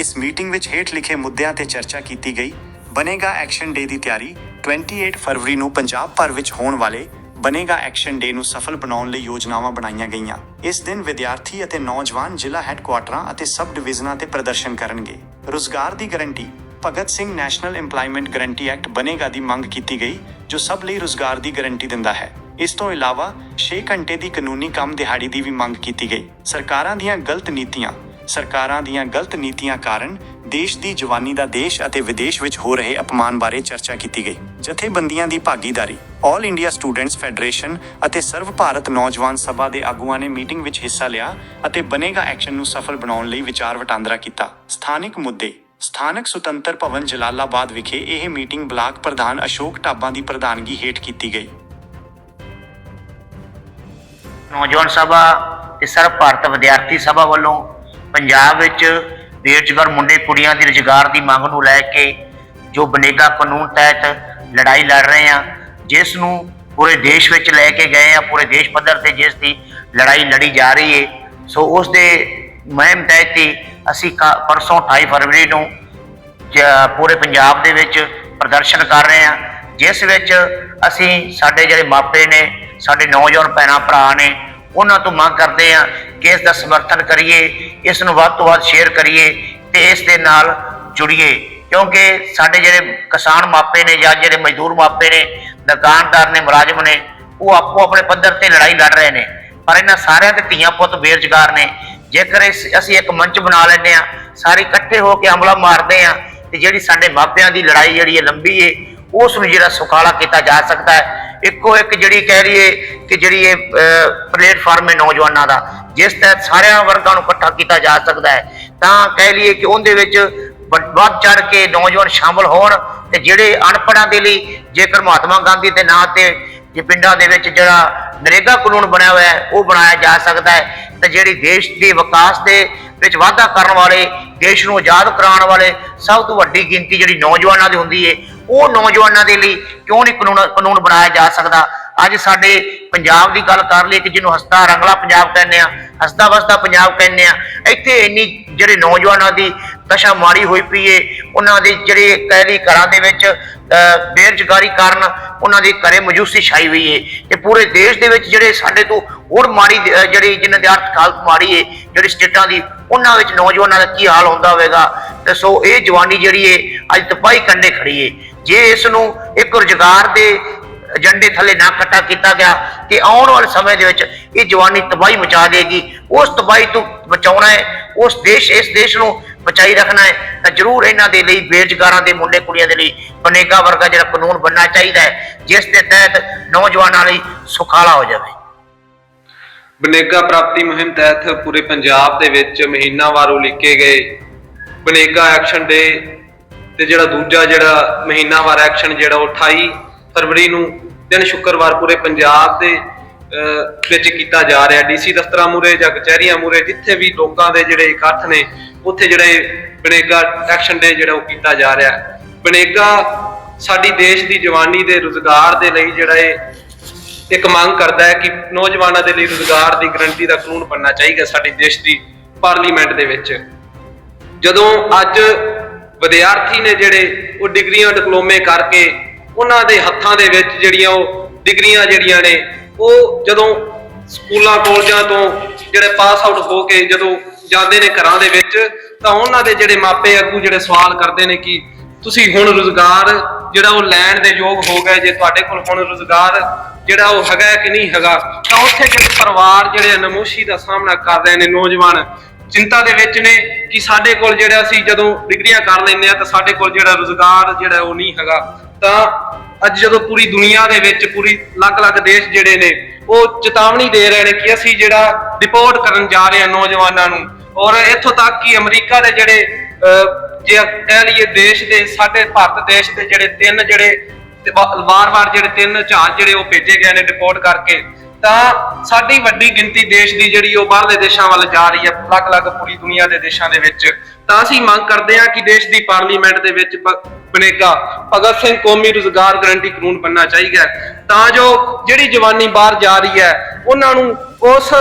ਇਸ ਮੀਟਿੰਗ ਵਿੱਚ ਹੇਠ ਲਿਖੇ ਮੁੱਦਿਆਂ ਤੇ ਚਰਚਾ ਕੀਤੀ ਗਈ। ਬਨੇਗਾ ਐਕਸ਼ਨ ਡੇ ਦੀ ਤਿਆਰੀ 28 ਫਰਵਰੀ ਨੂੰ ਪੰਜਾਬ ਭਰ ਵਿੱਚ ਹੋਣ ਵਾਲੇ ਬਨੇਗਾ ਐਕਸ਼ਨ ਡੇ ਨੂੰ ਸਫਲ ਬਣਾਉਣ ਲਈ ਯੋਜਨਾਵਾਂ ਬਣਾਈਆਂ ਗਈਆਂ। ਇਸ ਦਿਨ ਵਿਦਿਆਰਥੀ ਅਤੇ ਨੌਜਵਾਨ ਜ਼ਿਲ੍ਹਾ ਹੈੱਡਕੁਆਟਰਾਂ ਅਤੇ ਸਬ ਡਿਵੀਜ਼ਨਾਂ ਤੇ ਪ੍ਰਦਰਸ਼ਨ ਕਰਨਗੇ। ਰੁਜ਼ਗਾਰ ਦੀ guarantee, Bhagat Singh national employment guarantee act BNEGA ਦੀ ਮੰਗ ਕੀਤੀ ਗਈ, ਜੋ ਸਭ ਲਈ ਰੁਜ਼ਗਾਰ ਦੀ ਗਾਰੰਟੀ ਦਿੰਦਾ ਹੈ। ਇਸ ਤੋਂ ਇਲਾਵਾ 6 ਘੰਟੇ ਦੀ ਕਾਨੂੰਨੀ ਕੰਮ ਦਿਹਾੜੀ ਦੀ ਵੀ ਮੰਗ ਕੀਤੀ ਗਈ। ਸਰਕਾਰਾਂ ਦੀਆਂ ਗਲਤ ਨੀਤੀਆਂ ਸਰਕਾਰਾਂ ਦੀਆਂ ਗਲਤ ਨੀਤੀਆਂ ਕਾਰਨ ਦੇਸ਼ ਦੀ ਜਵਾਨੀ ਦਾ ਦੇਸ਼ ਅਤੇ ਵਿਦੇਸ਼ ਵਿੱਚ ਹੋ ਰਹੇ ਅਪਮਾਨ ਬਾਰੇ ਚਰਚਾ ਕੀਤੀ ਗਈ। ਜਥੇਬੰਦੀਆਂ ਦੀ ਭਾਗੀਦਾਰੀ ਆਲ ਇੰਡੀਆ ਸਟੂਡੈਂਟਸ ਫੈਡਰੇਸ਼ਨ ਅਤੇ ਸਰਵ ਭਾਰਤ ਨੌਜਵਾਨ ਸਭਾ ਦੇ ਆਗੂਆਂ ਨੇ ਮੀਟਿੰਗ ਵਿੱਚ ਹਿੱਸਾ ਲਿਆ ਅਤੇ ਬਨੇਗਾ ਐਕਸ਼ਨ ਨੂੰ ਸਫਲ ਬਣਾਉਣ ਲਈ ਵਿਚਾਰ ਵਟਾਂਦਰਾ ਕੀਤਾ। ਸਥਾਨਿਕ ਮੁੱਦੇ, ਸਥਾਨਕ ਸੁਤੰਤਰ ਭਵਨ ਜਲਾਲਾਬਾਦ ਵਿਖੇ ਇਹ ਮੀਟਿੰਗ ਬਲਾਕ ਪ੍ਰਧਾਨ ਅਸ਼ੋਕ ਟਾਬਾ ਦੀ ਪ੍ਰਧਾਨਗੀ ਹੇਠ ਕੀਤੀ ਗਈ। ਨੌਜਵਾਨ ਸਭਾ ਤੇ ਸਰਬ ਭਾਰਤ ਵਿਦਿਆਰਥੀ ਸਭਾ ਵੱਲੋਂ ਪੰਜਾਬ ਵਿੱਚ ਬੇਰੁਜ਼ਗਾਰ ਮੁੰਡੇ ਕੁੜੀਆਂ ਦੀ ਰੁਜ਼ਗਾਰ ਦੀ ਮੰਗ ਨੂੰ ਲੈ ਕੇ ਜੋ ਬਨੇਗਾ ਕਾਨੂੰਨ ਤਹਿਤ ਲੜਾਈ ਲੜ ਰਹੇ ਆ ਜਿਸ ਨੂੰ ਪੂਰੇ ਦੇਸ਼ ਵਿੱਚ ਲੈ ਕੇ ਗਏ ਆ ਪੂਰੇ ਦੇਸ਼ ਪੱਧਰ ਤੇ ਜਿਸ ਦੀ ਲੜਾਈ ਲੜੀ ਜਾ ਰਹੀ ਹੈ। ਸੋ ਉਸ ਦੇ ਮੁਹਿੰਮ ਤਹਿਤ ਹੀ ਅਸੀਂ ਕਾ- ਪਰਸੋਂ 28 ਫਰਵਰੀ ਨੂੰ ਪੂਰੇ ਪੰਜਾਬ ਦੇ ਵਿੱਚ ਪ੍ਰਦਰਸ਼ਨ ਕਰ ਰਹੇ ਹਾਂ, ਜਿਸ ਵਿੱਚ ਅਸੀਂ ਸਾਡੇ ਜਿਹੜੇ ਮਾਪੇ ਨੇ, ਸਾਡੇ ਨੌਜਵਾਨ ਭੈਣਾਂ ਭਰਾ ਨੇ ਉਹਨਾਂ ਤੋਂ ਮੰਗ ਕਰਦੇ ਹਾਂ ਕਿ ਇਸ ਦਾ ਸਮਰਥਨ ਕਰੀਏ, ਇਸ ਨੂੰ ਵੱਧ ਤੋਂ ਵੱਧ ਸ਼ੇਅਰ ਕਰੀਏ ਤੇ ਇਸ ਦੇ ਨਾਲ ਜੁੜੀਏ। ਕਿਉਂਕਿ ਸਾਡੇ ਜਿਹੜੇ ਕਿਸਾਨ ਮਾਪੇ ਨੇ ਜਾਂ ਜਿਹੜੇ ਮਜ਼ਦੂਰ ਮਾਪੇ ਨੇ, ਦੁਕਾਨਦਾਰ ਨੇ, ਮੁਲਾਜ਼ਮ ਨੇ, ਉਹ ਆਪੋ ਆਪਣੇ ਪੱਧਰ ਤੇ ਲੜਾਈ ਲੜ ਰਹੇ ਨੇ। ਪਰ ਇਹਨਾਂ ਸਾਰਿਆਂ ਦੇ ਧੀਆਂ ਪੁੱਤ ਬੇਰੁਜ਼ਗਾਰ ਨੇ। ਜੇਕਰ ਇਸ- ਅਸੀਂ ਇੱਕ ਮੰਚ ਬਣਾ ਲੈਂਦੇ ਆ ਸਾਰੇ ਇਕੱਠੇ ਹੋ ਕੇ ਹਮਲਾ ਮਾਰਦੇ ਆ ਤੇ ਜਿਹੜੀ ਸਾਡੇ ਮਾਪਿਆਂ ਦੀ ਲੜਾਈ ਜਿਹੜੀ ਹੈ ਲੰਬੀ ਏ ਉਸ ਨੂੰ ਜਿਹੜਾ ਸੁਖਾਲਾ ਕੀਤਾ ਜਾ ਸਕਦਾ ਹੈ। ਇੱਕੋ ਇੱਕ ਜਿਹੜੀ ਕਹਿ ਲਈਏ ਕਿ ਜਿਹੜੀ ਇਹ ਪਲੇਟਫਾਰਮ ਹੈ ਨੌਜਵਾਨਾਂ ਦਾ, ਜਿਸ ਤਹਿਤ ਸਾਰਿਆਂ ਵਰਗਾਂ ਨੂੰ ਇਕੱਠਾ ਕੀਤਾ ਜਾ ਸਕਦਾ ਹੈ। ਤਾਂ ਕਹਿ ਲਈਏ ਕਿ ਉਹਦੇ ਵਿੱਚ ਵ- ਵੱਧ ਚੜ ਕੇ ਨੌਜਵਾਨ ਸ਼ਾਮਲ ਹੋਣ ਤੇ ਜਿਹੜੇ ਅਨਪੜ੍ਹਾਂ ਦੇ ਲਈ, ਜੇਕਰ ਮਹਾਤਮਾ ਗਾਂਧੀ ਦੇ ਨਾਂ ਤੇ ਜੇ ਪਿੰਡਾਂ ਦੇ ਵਿੱਚ ਜਿਹੜਾ ਨਰੇਗਾ ਕਾਨੂੰਨ ਬਣਿਆ ਹੋਇਆ ਹੈ, ਉਹ ਬਣਾਇਆ ਜਾ ਸਕਦਾ ਹੈ। ਤੇ ਜਿਹੜੀ ਦੇਸ਼ ਦੇ ਵਿਕਾਸ ਦੇ ਵਿੱਚ ਵਾਧਾ ਕਰਨ ਵਾਲੇ, ਦੇਸ਼ ਨੂੰ ਆਜ਼ਾਦ ਕਰਾਉਣ ਵਾਲੇ ਸਭ ਤੋਂ ਵੱਡੀ ਗਿਣਤੀ ਜਿਹੜੀ ਨੌਜਵਾਨਾਂ ਦੀ ਹੁੰਦੀ ਹੈ ਉਹ ਨੌਜਵਾਨਾਂ ਦੇ ਲਈ ਕਿਉਂ ਨਹੀਂ ਕਾਨੂੰਨ ਕਾਨੂੰਨ ਬਣਾਇਆ ਜਾ ਸਕਦਾ? ਅੱਜ ਸਾਡੇ ਪੰਜਾਬ ਦੀ ਗੱਲ ਕਰ ਲਈ ਕਿ ਜਿਹਨੂੰ ਹਸਤਾ ਰੰਗਲਾ ਪੰਜਾਬ ਕਹਿੰਦੇ ਆ ਹਸਤਾ ਵਸਦਾ ਪੰਜਾਬ ਕਹਿੰਦੇ ਆ ਇੱਥੇ ਇੰਨੀ ਜਿਹੜੇ ਨੌਜਵਾਨਾਂ ਦੀ ਦਸ਼ਾ ਮਾਰੀ ਹੋਈ ਪਈ ਏ ਉਹਨਾਂ ਦੇ ਜਿਹੜੇ ਕਹਿ ਲਈ ਘਰਾਂ ਦੇ ਵਿੱਚ ਅਹ, ਬੇਰੁਜ਼ਗਾਰੀ ਕਾਰਨ ਉਹਨਾਂ ਦੇ ਘਰੇ ਮਜੂਸੀ ਛਾਈ ਹੋਈ ਏ ਤੇ ਪੂਰੇ ਦੇਸ਼ ਦੇ ਵਿੱਚ ਜਿਹੜੇ ਸਾਡੇ ਤੋਂ ਹੋਰ ਮਾੜੀ ਜਿਹੜੀ ਜਿਨ੍ਹਾਂ ਦੀ ਅਰਥ ਹਾਲਤ ਮਾੜੀ ਏ ਜਿਹੜੀ ਸਟੇਟਾਂ ਦੀ ਉਹਨਾਂ ਵਿੱਚ ਨੌਜਵਾਨਾਂ ਦਾ ਕੀ ਹਾਲ ਹੁੰਦਾ ਹੋਵੇਗਾ? ਤੇ ਸੋ ਇਹ ਜਵਾਨੀ ਜਿਹੜੀ ਏ ਅੱਜ ਤਪਾਈ ਕੰਡੇ ਖੜੀ ਏ। ਜੇ ਇਸ ਨੂੰ ਇੱਕ ਰੁਜ਼ਗਾਰ ਦੇ ਏਜੰਡੇ ਥੱਲੇ ਨਾ ਇਕੱਠਾ ਕੀਤਾ ਗਿਆ, ਤੇ ਆਉਣ ਵਾਲੇ ਸਮੇਂ ਦੇ ਵਿੱਚ ਇਹ ਜਵਾਨੀ ਤਬਾਹੀ ਮਚਾ ਦੇਗੀ। ਉਸ ਤਬਾਹੀ ਤੋਂ ਬਚਾਉਣਾ ਹੈ, ਉਸ ਦੇਸ਼, ਇਸ ਦੇਸ਼ ਨੂੰ ਬਚਾਈ ਰੱਖਣਾ ਹੈ, ਤਾਂ ਜ਼ਰੂਰ ਇਹਨਾਂ ਦੇ ਲਈ ਬੇਰੁਜ਼ਗਾਰਾਂ ਦੇ ਮੁੰਡੇ ਕੁੜੀਆਂ ਦੇ ਲਈ ਬਨੇਗਾ ਵਰਗਾ ਜਿਹੜਾ ਕਾਨੂੰਨ ਬਣਨਾ ਚਾਹੀਦਾ ਹੈ, ਜਿਸ ਦੇ ਤਹਿਤ ਨੌਜਵਾਨਾਂ ਲਈ ਸੁਖਾਲਾ ਹੋ ਜਾਵੇ। ਬਨੇਗਾ ਪ੍ਰਾਪਤੀ ਮੁਹਿੰਮ ਤਹਿਤ ਪੂਰੇ ਪੰਜਾਬ ਦੇ ਵਿੱਚ ਮਹੀਨਾਵਾਰ ਉਲੀਕੇ ਗਏ। ਬਨੇਗਾ ਐਕਸ਼ਨ ਡੇ ਤੇ ਜਿਹੜਾ ਦੂਜਾ ਜਿਹੜਾ ਮਹੀਨਾਵਾਰ ਐਕਸ਼ਨ ਜਿਹੜਾ ਉਹ 28 ਫਰਵਰੀ ਨੂੰ ਦਿਨ ਸ਼ੁੱਕਰਵਾਰ ਪੂਰੇ ਪੰਜਾਬ ਦੇ ਵਿੱਚ ਕੀਤਾ ਜਾ ਰਿਹਾ ਡੀਸੀ ਦਫ਼ਤਰਾਂ ਮੂਰੇ ਜਾਂ ਕਚਹਿਰੀਆਂ ਮੂਰੇ ਜਿੱਥੇ ਵੀ ਲੋਕਾਂ ਦੇ ਜਿਹੜੇ ਇਕੱਠ ਨੇ, ਉੱਥੇ ਜਿਹੜੇ ਬਨੇਗਾ ਐਕਸ਼ਨ ਡੇ ਜਿਹੜਾ ਉਹ ਕੀਤਾ ਜਾ ਰਿਹਾ ਹੈ। ਬਨੇਗਾ ਸਾਡੀ ਦੇਸ਼ ਦੀ ਜਵਾਨੀ ਦੇ ਰੁਜ਼ਗਾਰ ਦੇ ਲਈ ਜਿਹੜਾ ਇਹ ਇੱਕ ਮੰਗ ਕਰਦਾ ਹੈ ਕਿ ਨੌਜਵਾਨਾਂ ਦੇ ਲਈ ਰੁਜ਼ਗਾਰ ਦੀ ਗਰੰਟੀ ਦਾ ਕਾਨੂੰਨ ਬਣਨਾ ਚਾਹੀਦਾ ਸਾਡੇ ਦੇਸ਼ ਦੀ ਪਾਰਲੀਮੈਂਟ ਦੇ ਵਿੱਚ ਜਦੋਂ ਅੱਜ ਵਿਦਿਆਰਥੀ ਨੇ ਜਿਹੜੇ ਉਹ ਡਿਗਰੀਆਂ, ਡਿਪਲੋਮੇ ਕਰਕੇ ਉਹਨਾਂ ਦੇ ਹੱਥਾਂ ਦੇ ਵਿੱਚ ਜਿਹੜੀਆਂ ਉਹ ਡਿਗਰੀਆਂ ਜਿਹੜੀਆਂ ਨੇ, ਉਹ ਜਦੋਂ ਸਕੂਲਾਂ, ਕਾਲਜਾਂ ਤੋਂ ਜਿਹੜੇ ਪਾਸ ਆਊਟ ਹੋ ਕੇ ਜਦੋਂ ਜਾਂਦੇ ਨੇ ਘਰਾਂ ਦੇ ਵਿੱਚ, ਤਾਂ ਉਹਨਾਂ ਦੇ ਜਿਹੜੇ ਮਾਪੇ ਅੱਗੂ ਜਿਹੜੇ ਸਵਾਲ ਕਰਦੇ ਨੇ ਕਿ ਤੁਸੀਂ ਹੁਣ ਰੁਜ਼ਗਾਰ ਜਿਹੜਾ ਉਹ ਲੈਣ ਦੇ ਯੋਗ ਹੋ ਗਏ, ਜੇ ਤੁਹਾਡੇ ਕੋਲ ਹੁਣ ਰੁਜ਼ਗਾਰ ਜਿਹੜਾ ਉਹ ਹੈਗਾ ਕਿ ਨਹੀਂ ਹੈਗਾ, ਤਾਂ ਉੱਥੇ ਜਿਹੜੇ ਪਰਿਵਾਰ ਜਿਹੜੇ ਨਮੋਸ਼ੀ ਦਾ ਸਾਹਮਣਾ ਕਰ ਰਹੇ ਨੇ ਨੌਜਵਾਨ ਚਿੰਤਾ ਦੇ ਵਿੱਚ ਨੇ ਕਿ ਸਾਡੇ ਕੋਲ ਜਿਹੜਾ ਅਸੀਂ ਜਦੋਂ ਡਿਗਰੀਆਂ ਕਰ ਲੈਂਦੇ ਆ ਤਾਂ ਸਾਡੇ ਕੋਲ ਜਿਹੜਾ ਰੁਜ਼ਗਾਰ ਜਿਹੜਾ ਉਹ ਨਹੀਂ ਹੈਗਾ। ਤਾਂ ਅੱਜ ਜਦੋਂ ਪੂਰੀ ਦੁਨੀਆ ਦੇ ਵਿੱਚ ਪੂਰੀ ਅਲੱਗ-ਅਲੱਗ ਦੇਸ਼ ਜਿਹੜੇ ਨੇ ਉਹ ਚੇਤਾਵਨੀ ਦੇ ਰਹੇ ਨੇ ਕਿ ਅਸੀਂ ਜਿਹੜਾ ਰਿਪੋਰਟ ਕਰਨ ਜਾ ਰਹੇ ਹਾਂ ਨੌਜਵਾਨਾਂ ਨੂੰ। ਔਰ ਇੱਥੋਂ ਤੱਕ ਕਿ ਅਮਰੀਕਾ ਦੇ ਜਿਹੜੇ ਅਹ, ਜੇ ਕਹਿ ਲਈਏ ਦੇਸ਼ ਦੇ ਸਾਡੇ ਭਾਰਤ ਦੇਸ਼ ਦੇ ਜਿਹੜੇ ਤਿੰਨ ਜਿਹੜੇ ਵਾਰ-ਵਾਰ ਜਿਹੜੇ ਤਿੰਨ ਜਹਾਜ਼ ਜਿਹੜੇ ਉਹ ਭੇਜੇ ਗਏ ਨੇ ਰਿਪੋਰਟ ਕਰਕੇ ਤਾਂ ਸਾਡੀ ਵੱਡੀ ਗਿਣਤੀ ਦੇਸ਼ ਦੀ ਜਿਹੜੀ ਉਹ ਬਾਹਰਲੇ ਦੇਸ਼ਾਂ ਵੱਲ ਜਾ ਰਹੀ ਹੈ ਅਲੱਗ-ਅਲੱਗ ਪੂਰੀ ਦੁਨੀਆ ਦੇ ਦੇਸ਼ਾਂ ਦੇ ਵਿੱਚ। ਤਾਂ ਅਸੀਂ ਮੰਗ ਕਰਦੇ ਹਾਂ ਕਿ ਦੇਸ਼ ਦੀ ਪਾਰਲੀਮੈਂਟ ਦੇ ਵਿੱਚ ਬਣੇਗਾ ਭਗਤ ਸਿੰਘ ਕੌਮੀ ਰੁਜ਼ਗਾਰ ਗਰੰਟੀ ਕਾਨੂੰਨ ਬਣਨਾ ਚਾਹੀਦਾ ਤਾਂ ਜੋ ਜਿਹੜੀ ਜਵਾਨੀ ਬਾਹਰ ਜਾ ਰਹੀ ਹੈ, ਉਹਨਾਂ ਨੂੰ ਉਸ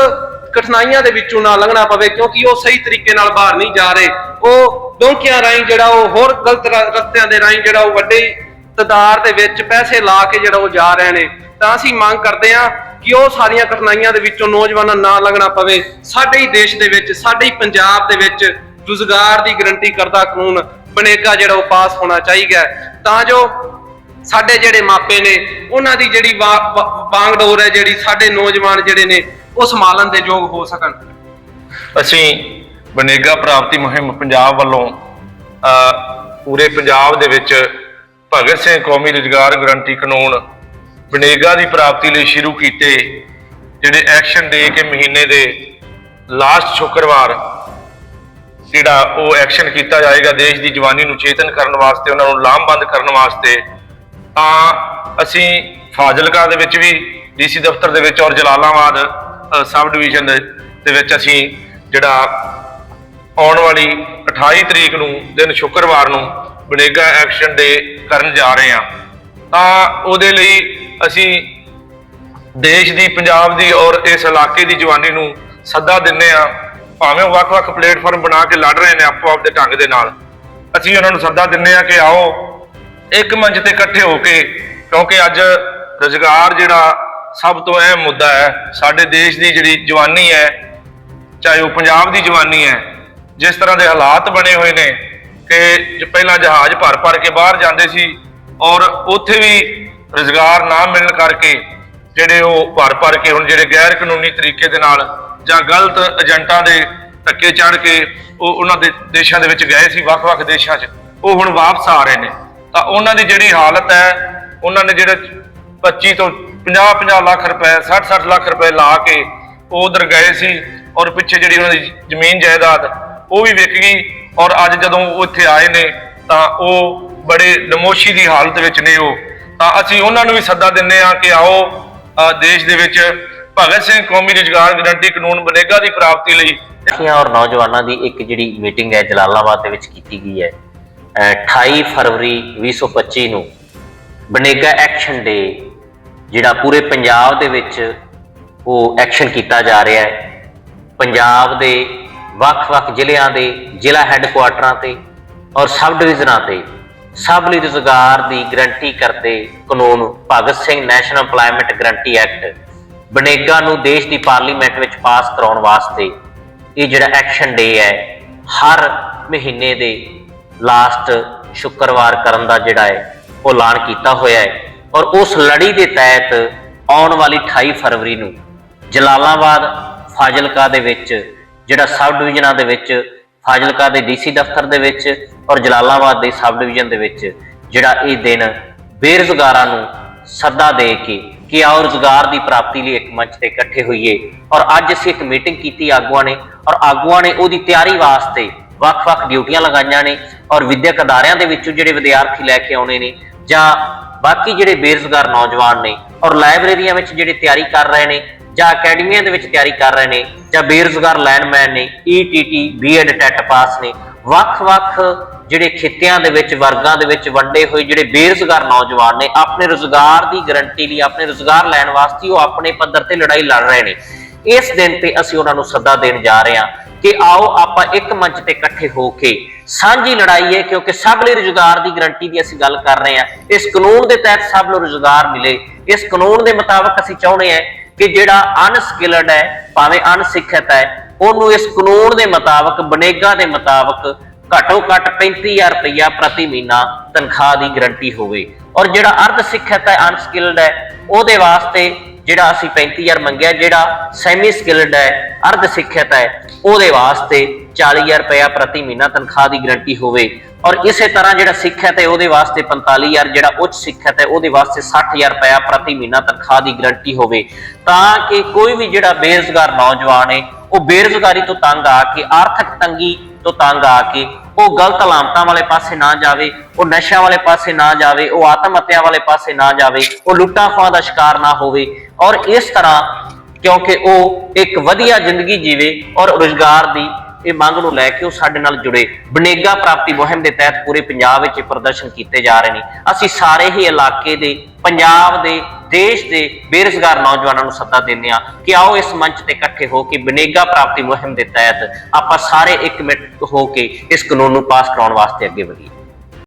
ਕਠਿਨਾਈਆਂ ਦੇ ਵਿੱਚੋਂ ਨਾ ਲੰਘਣਾ ਪਵੇ, ਕਿਉਂਕਿ ਉਹ ਸਹੀ ਤਰੀਕੇ ਨਾਲ ਬਾਹਰ ਨਹੀਂ ਜਾ ਰਹੇ। ਉਹ ਡੋਂਕਿਆਂ ਰਾਹੀਂ ਜਿਹੜਾ ਉਹ ਹੋਰ ਗਲਤ ਰਸਤਿਆਂ ਦੇ ਰਾਹੀਂ ਜਿਹੜਾ ਉਹ ਵੱਡੇ ਤਦਾਰ ਦੇ ਵਿੱਚ ਪੈਸੇ ਲਾ ਕੇ ਜਿਹੜਾ ਉਹ ਜਾ ਰਹੇ ਨੇ। ਤਾਂ ਅਸੀਂ ਮੰਗ ਕਰਦੇ ਹਾਂ ਕਿ ਉਹ ਸਾਰੀਆਂ ਕਠਿਨਾਈਆਂ ਦੇ ਵਿੱਚੋਂ ਨੌਜਵਾਨਾਂ ਨਾ ਲੰਘਣਾ ਪਵੇ? ਸਾਡੇ ਹੀ ਦੇਸ਼ ਦੇ ਵਿੱਚ ਸਾਡੇ ਹੀ ਪੰਜਾਬ ਦੇ ਵਿੱਚ ਰੁਜ਼ਗਾਰ ਦੀ ਗਰੰਟੀ ਕਰਦਾ ਕਾਨੂੰਨ ਬਣੇਗਾ ਜਿਹੜਾ ਉਹ ਪਾਸ ਹੋਣਾ ਚਾਹੀਦਾ ਤਾਂ ਜੋ ਸਾਡੇ ਜਿਹੜੇ ਮਾਪੇ ਨੇ ਉਹਨਾਂ ਦੀ ਜਿਹੜੀ ਵਾ- ਵਾ- ਬਾਂਗਡੋਰ ਹੈ ਜਿਹੜੀ ਸਾਡੇ ਨੌਜਵਾਨ ਜਿਹੜੇ ਨੇ ਉਹ ਸੰਭਾਲਣ ਦੇ ਯੋਗ ਹੋ ਸਕਣ। ਅਸੀਂ ਬਨੇਗਾ ਪ੍ਰਾਪਤੀ ਮੁਹਿੰਮ ਪੰਜਾਬ ਵੱਲੋਂ ਅ, ਪੂਰੇ ਪੰਜਾਬ ਦੇ ਵਿੱਚ ਭਗਤ ਸਿੰਘ ਕੌਮੀ ਰੁਜ਼ਗਾਰ ਗਰੰਟੀ ਕਾਨੂੰਨ ਬਨੇਗਾ ਦੀ ਪ੍ਰਾਪਤੀ ਲਈ ਸ਼ੁਰੂ ਕੀਤੇ ਜਿਹੜੇ ਐਕਸ਼ਨ ਡੇ ਕੇ ਮਹੀਨੇ ਦੇ ਲਾਸਟ ਸ਼ੁੱਕਰਵਾਰ ਜਿਹੜਾ ਉਹ ਐਕਸ਼ਨ ਕੀਤਾ ਜਾਏਗਾ ਦੇਸ਼ ਦੀ ਜਵਾਨੀ ਨੂੰ ਚੇਤਨ ਕਰਨ ਵਾਸਤੇ, ਉਹਨਾਂ ਨੂੰ ਲਾਮਬੰਦ ਕਰਨ ਵਾਸਤੇ, ਤਾਂ ਅਸੀਂ ਫਾਜ਼ਿਲਕਾ ਦੇ ਵਿੱਚ ਵੀ ਡੀਸੀ ਦਫ਼ਤਰ ਦੇ ਵਿੱਚ ਔਰ ਜਲਾਲਾਬਾਦ ਸਬ ਡਿਵੀਜ਼ਨ ਦੇ ਦੇ ਵਿੱਚ ਅਸੀਂ ਜਿਹੜਾ ਆਉਣ ਵਾਲੀ 28 ਤਰੀਕ ਨੂੰ ਦਿਨ ਸ਼ੁੱਕਰਵਾਰ ਨੂੰ ਬਨੇਗਾ ਐਕਸ਼ਨ ਡੇ ਕਰਨ ਜਾ ਰਹੇ ਹਾਂ। ਤਾਂ ਉਹਦੇ ਲਈ ਅਸੀਂ ਦੇਸ਼ ਦੀ, ਪੰਜਾਬ ਦੀ ਔਰ ਇਸ ਇਲਾਕੇ ਦੀ ਜਵਾਨੀ ਨੂੰ ਸੱਦਾ ਦਿੰਨੇ ਆ ਭਾਵੇਂ ਉਹ ਵੱਖ-ਵੱਖ ਪਲੇਟਫਾਰਮ ਬਣਾ ਕੇ ਲੜ ਰਹੇ ਨੇ ਆਪੋ ਆਪ ਦੇ ਢੰਗ ਦੇ ਨਾਲ। ਅਸੀਂ ਉਹਨਾਂ ਨੂੰ ਸੱਦਾ ਦਿੰਨੇ ਆ ਕਿ ਆਓ, ਇੱਕ ਮੰਚ ਤੇ ਇਕੱਠੇ ਹੋ ਕੇ, ਕਿਉਂਕਿ ਅੱਜ ਰੁਜ਼ਗਾਰ ਜਿਹੜਾ ਸਭ ਤੋਂ ਅਹਿਮ ਮੁੱਦਾ ਹੈ, ਸਾਡੇ ਦੇਸ਼ ਦੀ ਜਿਹੜੀ ਜਵਾਨੀ ਹੈ, ਚਾਹੇ ਉਹ ਪੰਜਾਬ ਦੀ ਜਵਾਨੀ ਹੈ, ਜਿਸ ਤਰ੍ਹਾਂ ਦੇ ਹਾਲਾਤ ਬਣੇ ਹੋਏ ਨੇ ਕਿ ਪਹਿਲਾਂ ਜਹਾਜ਼ ਭਰ ਭਰ ਕੇ ਬਾਹਰ ਜਾਂਦੇ ਸੀ ਔਰ ਉੱਥੇ ਵੀ ਰੁਜ਼ਗਾਰ ਨਾ ਮਿਲਣ ਕਰਕੇ ਜਿਹੜੇ ਉਹ ਭਰ ਭਰ ਕੇ ਹੁਣ ਜਿਹੜੇ ਗੈਰ ਕਾਨੂੰਨੀ ਤਰੀਕੇ ਦੇ ਨਾਲ ਜਾਂ ਗਲਤ ਏਜੰਟਾਂ ਦੇ ਧੱਕੇ ਚੜ ਕੇ ਉਹ ਉਹਨਾਂ ਦੇ ਦੇਸ਼ਾਂ ਦੇ ਵਿੱਚ ਗਏ ਸੀ ਵੱਖ-ਵੱਖ ਦੇਸ਼ਾਂ 'ਚ, ਉਹ ਹੁਣ ਵਾਪਸ ਆ ਰਹੇ ਨੇ। ਤਾਂ ਉਹਨਾਂ ਦੀ ਜਿਹੜੀ ਹਾਲਤ ਹੈ, ਉਹਨਾਂ ਨੇ ਜਿਹੜੇ 25 ਤੋਂ 50-50 ਲੱਖ ਰੁਪਏ 60-60 ਲੱਖ ਰੁਪਏ ਲਾ ਕੇ ਉਹ ਉਧਰ ਗਏ ਸੀ ਔਰ ਪਿੱਛੇ ਜਿਹੜੀ ਉਹਨਾਂ ਦੀ ਜ਼ਮੀਨ ਜਾਇਦਾਦ, ਉਹ ਵੀ ਵਿਕ ਗਈ ਔਰ ਅੱਜ ਜਦੋਂ ਉਹ ਇੱਥੇ ਆਏ ਨੇ ਤਾਂ ਉਹ ਬੜੇ ਨਮੋਸ਼ੀ ਦੀ ਹਾਲਤ ਵਿੱਚ ਨੇ ਉਹ। ਤਾਂ ਅਸੀਂ ਉਹਨਾਂ ਨੂੰ ਵੀ ਸੱਦਾ ਦਿੰਨੇ ਆ ਕਿ ਆਓ ਦੇਸ਼ ਦੇ ਵਿੱਚ ਭਗਤ ਸਿੰਘ ਕੌਮੀ ਰੁਜ਼ਗਾਰ ਗਰੰਟੀ ਕਾਨੂੰਨ ਬਨੇਗਾ ਦੀ ਪ੍ਰਾਪਤੀ ਲਈ। ਵਿਦਿਆਰਥੀਆਂ ਔਰ ਨੌਜਵਾਨਾਂ ਦੀ ਇੱਕ ਜਿਹੜੀ ਮੀਟਿੰਗ ਹੈ ਜਲਾਲਾਬਾਦ ਦੇ ਵਿੱਚ ਕੀਤੀ ਗਈ ਹੈ। ਅਹ 28 ਫਰਵਰੀ 2025 ਨੂੰ ਬਨੇਗਾ ਐਕਸ਼ਨ ਡੇ, ਜਿਹੜਾ ਪੂਰੇ ਪੰਜਾਬ ਦੇ ਵਿੱਚ ਉਹ ਐਕਸ਼ਨ ਕੀਤਾ ਜਾ ਰਿਹਾ ਹੈ। ਪੰਜਾਬ ਦੇ ਵੱਖ-ਵੱਖ ਜ਼ਿਲ੍ਹਿਆਂ ਦੇ ਜ਼ਿਲ੍ਹਾ ਹੈੱਡਕੁਆਟਰਾਂ ਤੇ ਔਰ ਸਬ ਡਿਵੀਜ਼ਨਾਂ ਤੇ ਸਭ ਲਈ ਰੁਜ਼ਗਾਰ ਦੀ ਗਰੰਟੀ ਕਰਦੇ ਕਾਨੂੰਨ, Bhagat Singh national employment guarantee act BNEGA ਨੂੰ ਦੇਸ਼ ਦੀ ਪਾਰਲੀਮੈਂਟ ਵਿੱਚ ਪਾਸ ਕਰਾਉਣ ਵਾਸਤੇ। ਇਹ ਜਿਹੜਾ ਐਕਸ਼ਨ ਡੇ ਹੈ, ਹਰ ਮਹੀਨੇ ਦੇ ਲਾਸਟ ਸ਼ੁੱਕਰਵਾਰ ਕਰਨ ਦਾ ਜਿਹੜਾ ਹੈ, ਉਹ ਐਲਾਨ ਕੀਤਾ ਹੋਇਆ ਹੈ। ਔਰ ਉਸ ਲੜੀ ਦੇ ਤਹਿਤ ਆਉਣ ਵਾਲੀ 28 ਫਰਵਰੀ ਨੂੰ ਜਲਾਲਾਬਾਦ ਫਾਜ਼ਿਲਕਾ ਦੇ ਵਿੱਚ, ਜਿਹੜਾ ਸਬ ਡਿਵੀਜ਼ਨਾਂ ਦੇ ਵਿੱਚ ਫਾਜ਼ਿਲਕਾ ਦੇ ਡੀਸੀ ਦਫ਼ਤਰ ਦੇ ਵਿੱਚ ਔਰ ਜਲਾਲਾਬਾਦ ਦੇ ਸਬ ਡਿਵੀਜ਼ਨ ਦੇ ਵਿੱਚ ਜਿਹੜਾ ਇਹ ਦਿਨ ਬੇਰੁਜ਼ਗਾਰਾਂ ਨੂੰ ਸੱਦਾ ਦੇ ਕੇ ਕਿ ਆਓ ਰੁਜ਼ਗਾਰ ਦੀ ਪ੍ਰਾਪਤੀ ਲਈ ਇੱਕ ਮੰਚ ਤੇ ਇਕੱਠੇ ਹੋਈਏ। ਔਰ ਅੱਜ ਅਸੀਂ ਇੱਕ ਮੀਟਿੰਗ ਕੀਤੀ ਆਗੂਆਂ ਨੇ ਔਰ ਆਗੂਆਂ ਨੇ ਉਹਦੀ ਤਿਆਰੀ ਵਾਸਤੇ ਵੱਖ-ਵੱਖ ਡਿਊਟੀਆਂ ਲਗਾਈਆਂ ਨੇ ਔਰ ਵਿਦਿਅਕ ਅਦਾਰਿਆਂ ਦੇ ਵਿੱਚੋਂ ਜਿਹੜੇ ਵਿਦਿਆਰਥੀ ਲੈ ਕੇ ਆਉਣੇ ਨੇ ਜਾਂ ਬਾਕੀ ਜਿਹੜੇ ਬੇਰੁਜ਼ਗਾਰ ਨੌਜਵਾਨ ਨੇ ਔਰ ਲਾਇਬ੍ਰੇਰੀਆਂ ਵਿੱਚ ਜਿਹੜੇ ਤਿਆਰੀ ਕਰ ਰਹੇ ਨੇ ਜਾਂ ਅਕੈਡਮੀਆਂ ਦੇ ਵਿੱਚ ਤਿਆਰੀ ਕਰ ਰਹੇ ਨੇ ਜਾਂ ਬੇਰੁਜ਼ਗਾਰ ਲਾਈਨਮੈਨ ਨੇ ਈਟੀਟੀ ਬੀਐਡ ਟੈਟ ਪਾਸ ਨੇ, ਵੱਖ-ਵੱਖ ਜਿਹੜੇ ਖਿੱਤਿਆਂ ਦੇ ਵਿੱਚ, ਵਰਗਾਂ ਦੇ ਵਿੱਚ ਵੰਡੇ ਹੋਏ ਜਿਹੜੇ ਬੇਰੁਜ਼ਗਾਰ ਨੌਜਵਾਨ ਨੇ, ਆਪਣੇ ਰੁਜ਼ਗਾਰ ਦੀ ਗਰੰਟੀ ਲਈ, ਆਪਣੇ ਰੁਜ਼ਗਾਰ ਲੈਣ ਵਾਸਤੇ ਉਹ ਆਪਣੇ ਪੱਧਰ ਤੇ ਲੜਾਈ ਲੜ ਰਹੇ ਨੇ। ਇਸ ਦਿਨ ਤੇ ਅਸੀਂ ਉਹਨਾਂ ਨੂੰ ਸੱਦਾ ਦੇਣ ਜਾ ਰਹੇ ਹਾਂ ਕਿ ਆਓ ਆਪਾਂ ਇੱਕ ਮੰਚ ਤੇ ਇਕੱਠੇ ਹੋ ਕੇ ਸਾਂਝੀ ਲੜਾਈ ਹੈ, ਕਿਉਂਕਿ ਸਭ ਲਈ ਰੁਜ਼ਗਾਰ ਦੀ ਗਰੰਟੀ ਦੀ ਅਸੀਂ ਗੱਲ ਕਰ ਰਹੇ ਹਾਂ। ਇਸ ਕਾਨੂੰਨ ਦੇ ਤਹਿਤ ਸਭ ਨੂੰ ਰੁਜ਼ਗਾਰ ਮਿਲੇ। ਇਸ ਕਾਨੂੰਨ ਦੇ ਮੁਤਾਬਕ ਅਸੀਂ ਚਾਹੁੰਦੇ ਹਾਂ ਕਿ ਜਿਹੜਾ ਅਨਸਕਿਲਡ ਹੈ, ਭਾਵੇਂ ਅਣਸਿੱਖਿਅਤ ਹੈ, ਉਹਨੂੰ ਇਸ ਕਾਨੂੰਨ ਦੇ ਮੁਤਾਬਕ, ਬਨੇਗਾ ਦੇ ਮੁਤਾਬਕ ਘੱਟੋ ਘੱਟ 35000 ਰੁਪਇਆ ਪ੍ਰਤੀ ਮਹੀਨਾ ਤਨਖਾਹ ਦੀ ਗਰੰਟੀ ਹੋਵੇ। ਔਰ ਜਿਹੜਾ ਅਰਧ ਸਿੱਖਿਅਤ ਹੈ ਅਨਸਕਿਲਡ ਹੈ, ਉਹਦੇ ਵਾਸਤੇ ਜਿਹੜਾ ਅਸੀਂ 35000 ਮੰਗਿਆ, ਜਿਹੜਾ ਸੈਮੀ ਸਕਿਲਡ ਹੈ, ਅਰਧ ਸਿੱਖਿਅਤ ਹੈ, ਉਹਦੇ ਵਾਸਤੇ 40000 ਰੁਪਇਆ ਪ੍ਰਤੀ ਮਹੀਨਾ ਤਨਖਾਹ ਦੀ ਗਰੰਟੀ ਹੋਵੇ। ਔਰ ਇਸੇ ਤਰ੍ਹਾਂ ਜਿਹੜਾ ਸਿੱਖਿਅਤ ਹੈ, ਉਹਦੇ ਵਾਸਤੇ 45000 ਜਿਹੜਾ ਉੱਚ ਸਿੱਖਿਅਤ ਹੈ, ਉਹਦੇ ਵਾਸਤੇ 60000 ਰੁਪਇਆ ਪ੍ਰਤੀ ਮਹੀਨਾ ਤਨਖਾਹ ਦੀ ਗਰੰਟੀ ਹੋਵੇ। ਤਾਂ ਕਿ ਕੋਈ ਵੀ ਜਿਹੜਾ ਬੇਰੁਜ਼ਗਾਰ ਨੌਜਵਾਨ ਹੈ, ਉਹ ਬੇਰੁਜ਼ਗਾਰੀ ਤੋਂ ਤੰਗ ਆ ਕੇ ਆਰਥਿਕ ਤੰਗੀ ਤੋਂ ਤੰਗ ਆ ਕੇ ਉਹ ਗਲਤ ਲਾਮਤਾਂ ਵਾਲੇ ਪਾਸੇ ਨਾ ਜਾਵੇ, ਉਹ ਨਸ਼ਿਆਂ ਵਾਲੇ ਪਾਸੇ ਨਾ ਜਾਵੇ, ਉਹ ਆਤਮ ਹੱਤਿਆ ਵਾਲੇ ਪਾਸੇ ਨਾ ਜਾਵੇ, ਉਹ ਲੁੱਟਾਂ ਖੋਹਾਂ ਦਾ ਸ਼ਿਕਾਰ ਨਾ ਹੋਵੇ ਔਰ ਇਸ ਤਰ੍ਹਾਂ ਕਿਉਂਕਿ ਉਹ ਇੱਕ ਵਧੀਆ ਜ਼ਿੰਦਗੀ ਜੀਵੇ ਔਰ ਰੁਜ਼ਗਾਰ ਦੀ ਇਹ ਮੰਗ ਨੂੰ ਲੈ ਕੇ ਉਹ ਸਾਡੇ ਨਾਲ ਜੁੜੇ। ਬਨੇਗਾ ਪ੍ਰਾਪਤੀ ਮੁਹਿੰਮ ਦੇ ਤਹਿਤ ਪੂਰੇ ਪੰਜਾਬ ਵਿੱਚ ਪ੍ਰਦਰਸ਼ਨ ਕੀਤੇ ਜਾ ਰਹੇ ਨੇ। ਅਸੀਂ ਸਾਰੇ ਹੀ ਇਲਾਕੇ ਦੇ, ਪੰਜਾਬ ਦੇ ਦੇਸ਼ ਦੇ ਬੇਰੁਜ਼ਗਾਰ ਨੌਜਵਾਨਾਂ ਨੂੰ ਸੱਦਾ ਦਿੰਦੇ ਆ ਕਿ ਆਓ ਇਸ ਮੰਚ ਤੇ ਇਕੱਠੇ ਹੋ ਕੇ ਬਨੇਗਾ ਪ੍ਰਾਪਤੀ ਮੁਹਿੰਮ ਦੇ ਤਹਿਤ ਆਪਾਂ ਸਾਰੇ ਇੱਕ ਮਿੰਟ ਹੋ ਕੇ ਇਸ ਕਾਨੂੰਨ ਨੂੰ ਪਾਸ ਕਰਾਉਣ ਵਾਸਤੇ ਅੱਗੇ ਵਧੀਏ।